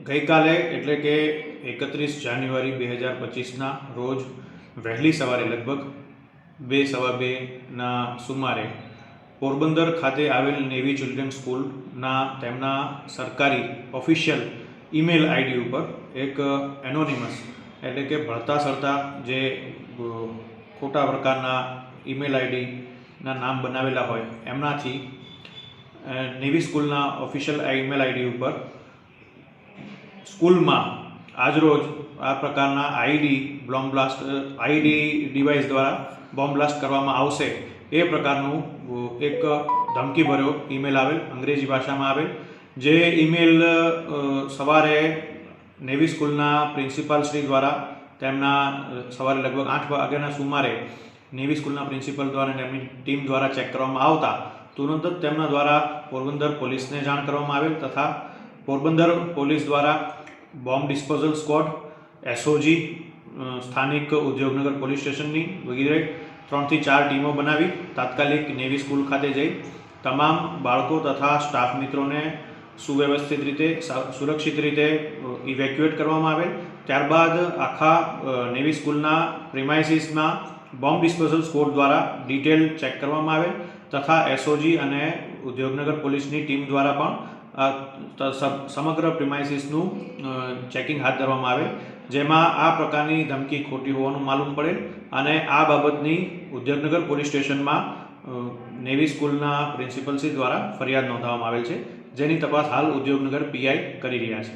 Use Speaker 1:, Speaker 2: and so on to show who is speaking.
Speaker 1: ગઈકાલે એટલે કે એકત્રીસ જાન્યુઆરી બે હજાર પચીસના રોજ વહેલી સવારે લગભગ બે સવા બેના સુમારે પોરબંદર ખાતે આવેલ નેવી ચિલ્ડ્રન સ્કૂલના તેમના સરકારી ઓફિશિયલ ઈમેલ આઈડી ઉપર એક એનોનિમસ એટલે કે ભળતા સરતા જે ખોટા પ્રકારના ઈમેલ આઈડીના નામ બનાવેલા હોય એમનાથી નેવી સ્કૂલના ઓફિશિયલ ઈમેલ આઈડી ઉપર સ્કૂલમાં આજરોજ આ પ્રકારના ID bomb blast ID device દ્વારા બોમ્બ બ્લાસ્ટ કરવામાં આવશે એ પ્રકારનું એક ધમકીભર્યો ઈમેલ આવેલ, અંગ્રેજી ભાષામાં આવેલ, જે ઈમેલ સવારે નેવી સ્કૂલના પ્રિન્સિપાલ શ્રી દ્વારા તેમના સવારે લગભગ આઠ વાગ્યાના સુમારે નેવી સ્કૂલના પ્રિન્સિપલ દ્વારા તેમની ટીમ દ્વારા ચેક કરવામાં આવતા, તુરંત જ તેમના દ્વારા પોરબંદર પોલીસને જાણ કરવામાં આવેલ તથા પોરબંદર પોલીસ દ્વારા બોમ્બ ડિસ્પોઝલ સ્ક્વોડ એસઓજી સ્થાનિક ઉદ્યોગનગર પોલીસ સ્ટેશનની વગેરે ત્રણથી ચાર ટીમો બનાવી તાત્કાલિક નેવી સ્કૂલ ખાતે જઈ તમામ બાળકો તથા સ્ટાફ મિત્રોને સુવ્યવસ્થિત રીતે સુરક્ષિત રીતે ઇવેક્યુએટ કરવામાં આવેલ. ત્યારબાદ આખા નેવી સ્કૂલના પ્રિમાઇસીસમાં બોમ્બ ડિસ્પોઝલ સ્કોડ દ્વારા ડિટેલ ચેક કરવામાં આવેલ તથા એસઓજી અને ઉદ્યોગનગર પોલીસની ટીમ દ્વારા પણ સમગ્ર પ્રિમાઇસીસનું ચેકિંગ હાથ ધરવામાં આવે, જેમાં આ પ્રકારની ધમકી ખોટી હોવાનું માલુમ પડે અને આ બાબતની ઉદ્યોગનગર પોલીસ સ્ટેશનમાં નેવી સ્કૂલના પ્રિન્સિપલશ્રી દ્વારા ફરિયાદ નોંધાવવામાં આવેલ છે, જેની તપાસ હાલ ઉદ્યોગનગર પીઆઈ કરી રહ્યા છે.